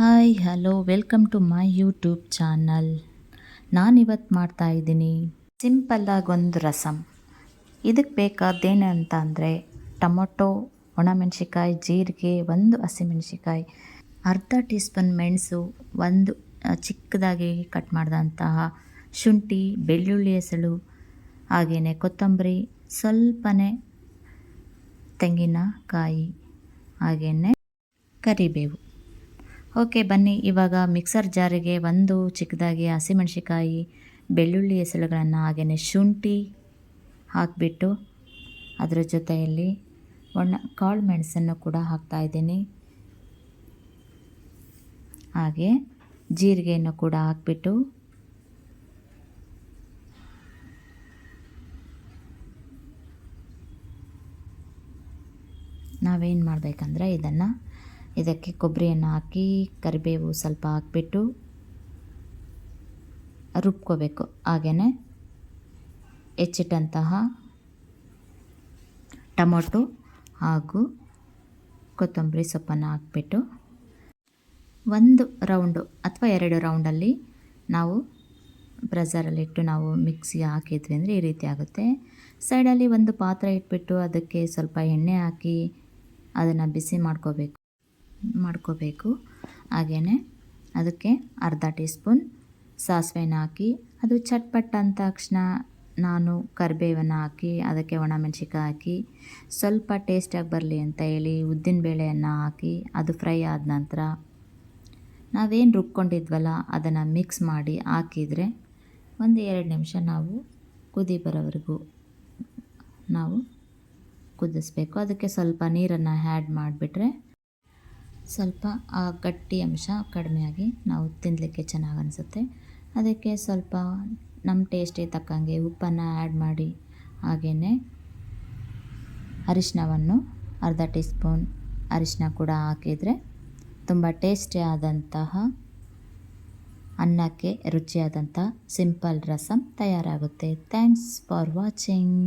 Hi, hello, welcome to my YouTube channel. ನಾನಿವತ್ತು ಮಾಡ್ತಾ ಇದ್ದೀನಿ ಸಿಂಪಲ್ಲಾಗಿ ಒಂದು ರಸಮ್ ಇದಕ್ಕೆ ಬೇಕಾದೇನೆ ಅಂತ ಅಂದರೆ ಟೊಮೊಟೊ ಒಣಮೆಣಸಿಕಾಯಿ ಜೀರಿಗೆ, ಒಂದು ಹಸಿಮೆಣಸಿಕಾಯಿ ಅರ್ಧ ಟೀ ಸ್ಪೂನ್ ಮೆಣಸು, ಒಂದು ಚಿಕ್ಕದಾಗಿ ಕಟ್ ಮಾಡಿದಂತಹ ಶುಂಠಿ, ಬೆಳ್ಳುಳ್ಳಿ ಹೆಸಳು ಹಾಗೆಯೇ ಕೊತ್ತಂಬರಿ, ಸ್ವಲ್ಪನೇ ತೆಂಗಿನಕಾಯಿ ಹಾಗೆಯೇ ಕರಿಬೇವು. ಓಕೆ, ಬನ್ನಿ. ಇವಾಗ ಮಿಕ್ಸರ್ ಜಾರಿಗೆ ಒಂದು ಚಿಕ್ಕದಾಗಿ ಹಸಿಮೆಣಸಿಕಾಯಿ, ಬೆಳ್ಳುಳ್ಳಿ ಹೆಸರುಗಳನ್ನು ಹಾಗೆಯೇ ಶುಂಠಿ ಹಾಕಿಬಿಟ್ಟು ಅದರ ಜೊತೆಯಲ್ಲಿ ಒಣ ಕಾಳು ಮೆಣಸನ್ನು ಕೂಡ ಹಾಕ್ತಾಯಿದ್ದೀನಿ ಹಾಗೆ ಜೀರಿಗೆಯನ್ನು ಕೂಡ ಹಾಕಿಬಿಟ್ಟು ನಾವೇನು ಮಾಡಬೇಕಂದ್ರೆ ಇದನ್ನು ಇದಕ್ಕೆ ಕೊಬ್ಬರಿಯನ್ನು ಹಾಕಿ ಕರಿಬೇವು ಸ್ವಲ್ಪ ಹಾಕ್ಬಿಟ್ಟು ರುಬ್ಕೋಬೇಕು. ಹಾಗೆಯೇ ಹೆಚ್ಚಿಟ್ಟಂತಹ ಟೊಮೊಟೊ ಹಾಗೂ ಕೊತ್ತಂಬರಿ ಸೊಪ್ಪನ್ನು ಹಾಕ್ಬಿಟ್ಟು ಒಂದು ರೌಂಡು ಅಥವಾ ಎರಡು ರೌಂಡಲ್ಲಿ ನಾವು ಪ್ರೆಸರಲ್ಲಿಟ್ಟು ನಾವು ಮಿಕ್ಸಿ ಹಾಕಿದ್ವಿ ಅಂದರೆ ಈ ರೀತಿ ಆಗುತ್ತೆ. ಸೈಡಲ್ಲಿ ಒಂದು ಪಾತ್ರೆ ಇಟ್ಬಿಟ್ಟು ಅದಕ್ಕೆ ಸ್ವಲ್ಪ ಎಣ್ಣೆ ಹಾಕಿ ಅದನ್ನು ಬಿಸಿ ಮಾಡ್ಕೋಬೇಕು. ಮಾಡ್ಕೋಬೇಕು. ಹಾಗೆಯೇ ಅದಕ್ಕೆ ಅರ್ಧ ಟೀ ಸ್ಪೂನ್ ಸಾಸಿವೆನ ಹಾಕಿ, ಅದು ಚಟ್ಪಟ್ ಅಂದ ತಕ್ಷಣ ನಾನು ಕರಿಬೇವನ್ನು ಹಾಕಿ, ಅದಕ್ಕೆ ಒಣಮೆಣ್ಸಿಕಾಯಿ ಹಾಕಿ, ಸ್ವಲ್ಪ ಟೇಸ್ಟಾಗಿ ಬರಲಿ ಅಂತ ಹೇಳಿ ಉದ್ದಿನಬೇಳೆಯನ್ನು ಹಾಕಿ, ಅದು ಫ್ರೈ ಆದ ನಂತರ ನಾವೇನು ರುಬ್ಕೊಂಡಿದ್ವಲ್ಲ ಅದನ್ನು ಮಿಕ್ಸ್ ಮಾಡಿ ಹಾಕಿದರೆ ಒಂದು ಎರಡು ನಿಮಿಷ ನಾವು ಕುದಿ ಬರೋವರೆಗೂ ನಾವು ಕುದಿಸ್ಬೇಕು. ಅದಕ್ಕೆ ಸ್ವಲ್ಪ ನೀರನ್ನು ಆ್ಯಡ್ ಮಾಡಿಬಿಟ್ರೆ ಸ್ವಲ್ಪ ಆ ಗಟ್ಟಿ ಅಂಶ ಕಡಿಮೆಯಾಗಿ ನಾವು ತಿನ್ನಲಿಕ್ಕೆ ಚೆನ್ನಾಗಿ ಅನಿಸುತ್ತೆ. ಅದಕ್ಕೆ ಸ್ವಲ್ಪ ನಮ್ಮ ಟೇಸ್ಟಿಗೆ ತಕ್ಕಂಗೆ ಉಪ್ಪನ್ನು ಆ್ಯಡ್ ಮಾಡಿ ಹಾಗೆಯೇ ಅರಿಶಿನವನ್ನು ಅರ್ಧ ಟೀ ಸ್ಪೂನ್ ಅರಿಶಿನ ಕೂಡ ಹಾಕಿದರೆ ತುಂಬ ಟೇಸ್ಟಿ ಆದಂತಹ, ಅನ್ನಕ್ಕೆ ರುಚಿಯಾದಂಥ simple rasam ತಯಾರಾಗುತ್ತೆ. Thanks for watching.